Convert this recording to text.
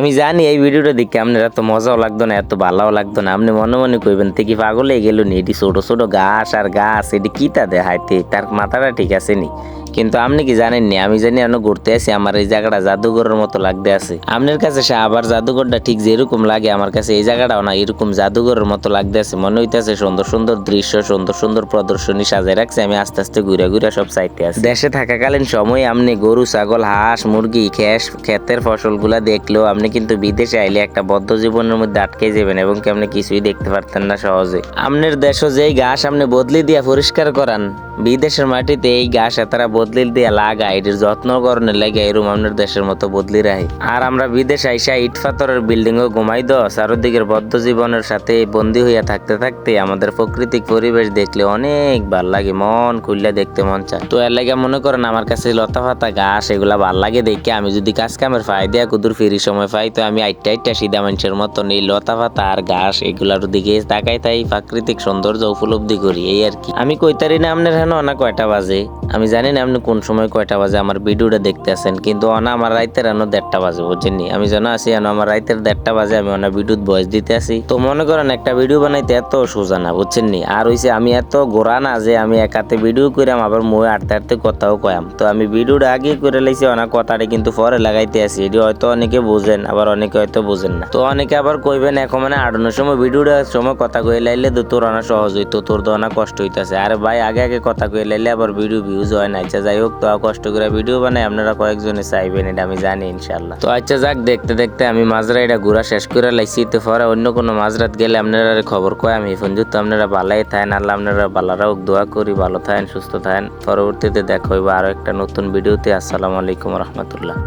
আমি জানি এই ভিডিওটা দেখে আপনার এত মজাও লাগতো না, এত ভালোও লাগতো না। আপনি মনে মনে করবেন, তে কি পাগলে গেল নি? এটি ছোট ছোট গাছ আর গাছ, এটি কিতা দেখাইতে? তার মাথাটা ঠিক আছে নি কিন্তু আপনি কি জানেন নি আমি জানি আমি ঘুরতে আছি, আমার এই জায়গাটা জাদুঘরের মতো লাগতে আছে। আপনার কাছে সে আবার জাদুঘরটা ঠিক যেরকম লাগে, আমার কাছে এই জায়গাটাও না এরকম জাদুঘরের মতো লাগতে আছে। মনে হইতেছে সুন্দর সুন্দর দৃশ্য, সুন্দর সুন্দর প্রদর্শনী সাজায় রাখছে, আমি আস্তে আস্তে ঘুরে ঘুরে সব সাইডে আছি। দেশে থাকাকালীন সময় আপনি গরু, ছাগল, হাঁস, মুরগি, খেস, ক্ষেতের ফসলগুলা দেখলেও আপনি কিন্তু বিদেশে আইলে একটা বদ্ধ জীবনের মধ্যে আটকে যাবেন এবং কি আপনি কিছুই দেখতে পারতেন না সহজে। আপনার দেশও যেই ঘাস আপনি বদলি দিয়া পরিষ্কার করান বিদেশের মাটিতে এই গাছ তারা বদলি দিয়ে লাগায়। এটির যত্ন করণের লাগে এরম আপনার দেশের মতো বদলি রাখে আর আমরা বিদেশ আইসা ইট পাথরের বিল্ডিং ও ঘুমাই দ চারদিকের বদ্ধ জীবনের সাথে বন্দী হইয়া থাকতে থাকতে আমাদের প্রাকৃতিক পরিবেশ দেখলে অনেক ভালো লাগে, মন খুললে দেখতে মন চায়। তো এর লাগে মনে করেন আমার কাছে লতা পাতা ঘাস এগুলা ভালো লাগে দেখে। আমি যদি কাজ কামের ফাই দেয়া কুদুর ফিরি সময় পাই, তো আমি আইটা আইটা সিধা মানুষের মতন এই লতা পাতা আর ঘাস এগুলার দিকে তাকাই তাই প্রাকৃতিক সৌন্দর্য উপলব্ধি করি, এই আর কি। আমি কইতারি না আপনার হেন না কয়টা বাজে? আমি জানি না আপনি কোন সময় কয়টা বাজে, আমার ভিডিওটা দেখতে আসেন কিন্তু অনা আমার রাইতের এনো দেড়টা বাজে বুঝছেননি আমি জানো আছি এনো আমার রাইতের দেড়টা বাজে, আমি অনা ভিডিওত ভয়েস দিতে আসি তো মনে করেন একটা ভিডিও বানাইতে এত সোজা না বুঝছেননি আর হইছে আমি এত গোড়া না যে আমি একাতে ভিডিও কইরাম, আবার মই আটতে আটতে কথাও কয়াম। তো আমি ভিডিওটা আগে করে লাইছি অনেক কথাটা কিন্তু পরে লাগাইতে আসি এটি হয়তো অনেকে বোঝেন, আবার অনেকে হয়তো বোঝেন না। তো অনেকে আবার কইবেন, এখন মানে আটানোর সময় ভিডিওটা, সময় কথা কয়ে লাইলে তো তোর অনেক সহজ হইতো, তোর তো অনেক কষ্ট হইতাছে। আরে ভাই, আগে আগে কথা কয়ে লাইলে আবার ভিডিও ভিউজ হয় না। আচ্ছা যাই হোক, তো কষ্ট করে ভিডিও বানাই, আপনারা কয়েকজনে চাইবেন, এটা আমি জানি ইনশাল্লাহ তো আচ্ছা যাক, দেখতে দেখতে আমি মাজরা এটা ঘুরা শেষ করে লাইছি। তো পরে অন্য কোনো মাজরাত গেলে আপনারা খবর কয়, আমি ফোন তো আপনারা ভালাই থাকেন। আল্লাহ আপনারা ভালারাও দোয়া করি, ভালো থাকেন, সুস্থ থাকেন। পরবর্তীতে দেখা হইব আরও একটা নতুন ভিডিওতে আসসালামু আলাইকুম রহমতুল্লাহ।